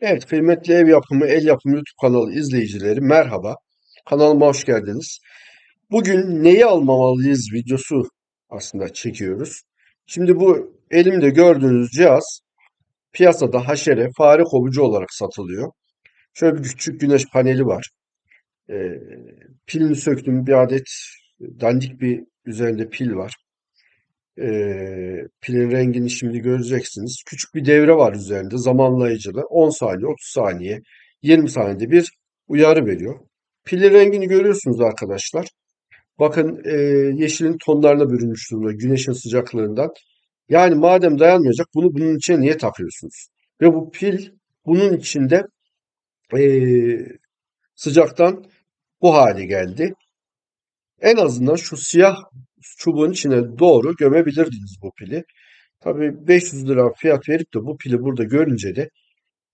Evet, kıymetli ev yapımı, el yapımı YouTube kanalı izleyicileri merhaba. Kanalıma hoş geldiniz. Bugün neyi almamalıyız videosu aslında çekiyoruz. Şimdi bu elimde gördüğünüz cihaz piyasada haşere, fare kovucu olarak satılıyor. Şöyle bir küçük güneş paneli var. Ee, pilini söktüm bir adet dandik bir üzerinde pil var. Ee, pilin rengini şimdi göreceksiniz. Küçük bir devre var üzerinde zamanlayıcılı. 10 saniye, 30 saniye, 20 saniyede bir uyarı veriyor. Pilin rengini görüyorsunuz arkadaşlar. Bakın e, yeşilin tonlarına bürünmüş durumda güneşin sıcaklığından. Yani madem dayanmayacak bunu bunun içine niye takıyorsunuz? Ve bu pil bunun içinde e, sıcaktan bu hale geldi. En azından şu siyah çubuğun içine doğru gömebilirdiniz bu pili. Tabii 500 lira fiyat verip de bu pili burada görünce de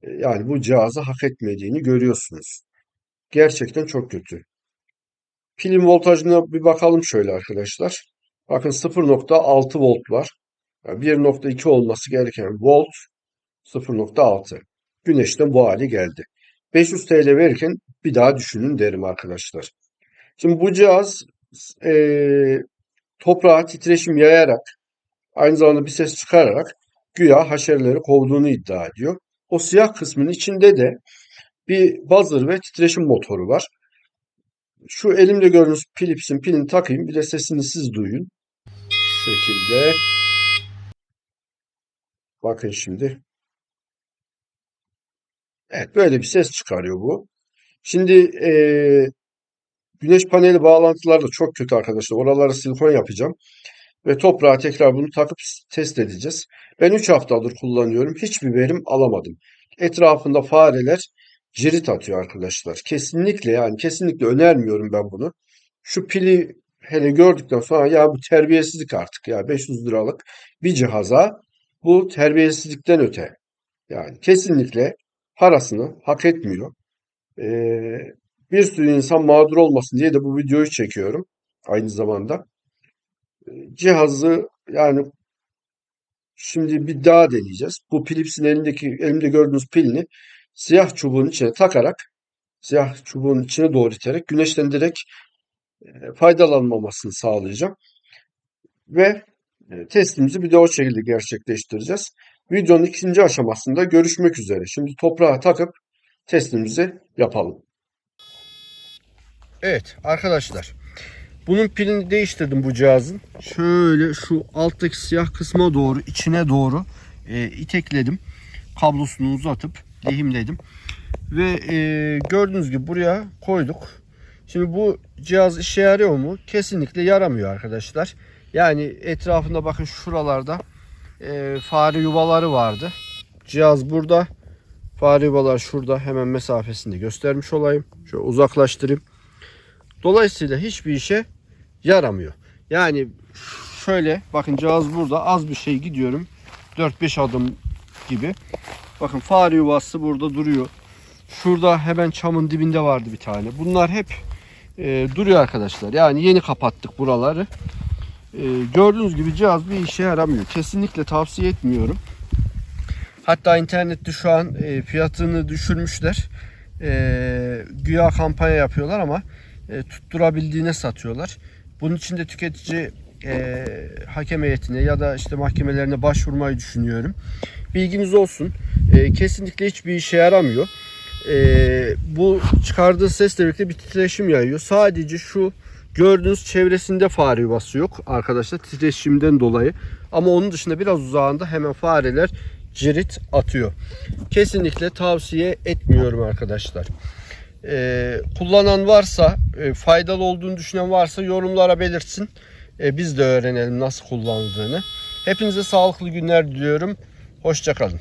e, yani bu cihazı hak etmediğini görüyorsunuz. Gerçekten çok kötü. Pilin voltajına bir bakalım şöyle arkadaşlar. Bakın 0.6 volt var. Yani 1.2 olması gereken volt 0.6. Güneşten bu hale geldi. 500 TL verirken bir daha düşünün derim arkadaşlar. Şimdi bu cihaz e, toprağa titreşim yayarak aynı zamanda bir ses çıkararak güya haşereleri kovduğunu iddia ediyor. O siyah kısmın içinde de bir buzzer ve titreşim motoru var. Şu elimde gördüğünüz Philips'in pilini takayım. Bir de sesini siz duyun. Şu şekilde. Bakın şimdi. Evet böyle bir ses çıkarıyor bu. Şimdi eee, güneş paneli bağlantıları da çok kötü arkadaşlar. Oralara silikon yapacağım. Ve toprağa tekrar bunu takıp test edeceğiz. Ben 3 haftadır kullanıyorum. Hiçbir verim alamadım. Etrafında fareler cirit atıyor arkadaşlar. Kesinlikle yani kesinlikle önermiyorum ben bunu. Şu pili hele gördükten sonra ya bu terbiyesizlik artık ya 500 liralık bir cihaza bu terbiyesizlikten öte. Yani kesinlikle parasını hak etmiyor. Ee, bir sürü insan mağdur olmasın diye de bu videoyu çekiyorum aynı zamanda. Cihazı yani şimdi bir daha deneyeceğiz. Bu Philips'in elindeki elimde gördüğünüz pilini siyah çubuğun içine takarak siyah çubuğun içine doğru iterek güneşten direkt e, faydalanmamasını sağlayacağım. Ve e, testimizi bir de o şekilde gerçekleştireceğiz. Videonun ikinci aşamasında görüşmek üzere. Şimdi toprağa takıp testimizi yapalım. Evet arkadaşlar. Bunun pilini değiştirdim bu cihazın. Şöyle şu alttaki siyah kısma doğru içine doğru e, itekledim. Kablosunu uzatıp lehimledim. Ve e, gördüğünüz gibi buraya koyduk. Şimdi bu cihaz işe yarıyor mu? Kesinlikle yaramıyor arkadaşlar. Yani etrafında bakın şuralarda e, fare yuvaları vardı. Cihaz burada. Fare yuvalar şurada hemen mesafesinde göstermiş olayım. Şöyle uzaklaştırayım. Dolayısıyla hiçbir işe yaramıyor. Yani şöyle bakın cihaz burada az bir şey gidiyorum. 4-5 adım gibi. Bakın fare yuvası burada duruyor. Şurada hemen çamın dibinde vardı bir tane. Bunlar hep e, duruyor arkadaşlar. Yani yeni kapattık buraları. E, gördüğünüz gibi cihaz bir işe yaramıyor. Kesinlikle tavsiye etmiyorum. Hatta internette şu an e, fiyatını düşürmüşler. E, güya kampanya yapıyorlar ama e, tutturabildiğine satıyorlar. Bunun için de tüketici e, hakem heyetine ya da işte mahkemelerine başvurmayı düşünüyorum. Bilginiz olsun. E, kesinlikle hiçbir işe yaramıyor. E, bu çıkardığı sesle birlikte bir titreşim yayıyor. Sadece şu gördüğünüz çevresinde fare yuvası yok arkadaşlar titreşimden dolayı. Ama onun dışında biraz uzağında hemen fareler cirit atıyor. Kesinlikle tavsiye etmiyorum arkadaşlar. Ee, kullanan varsa, e, faydalı olduğunu düşünen varsa yorumlara belirtsin. E, biz de öğrenelim nasıl kullanıldığını. Hepinize sağlıklı günler diliyorum. Hoşçakalın.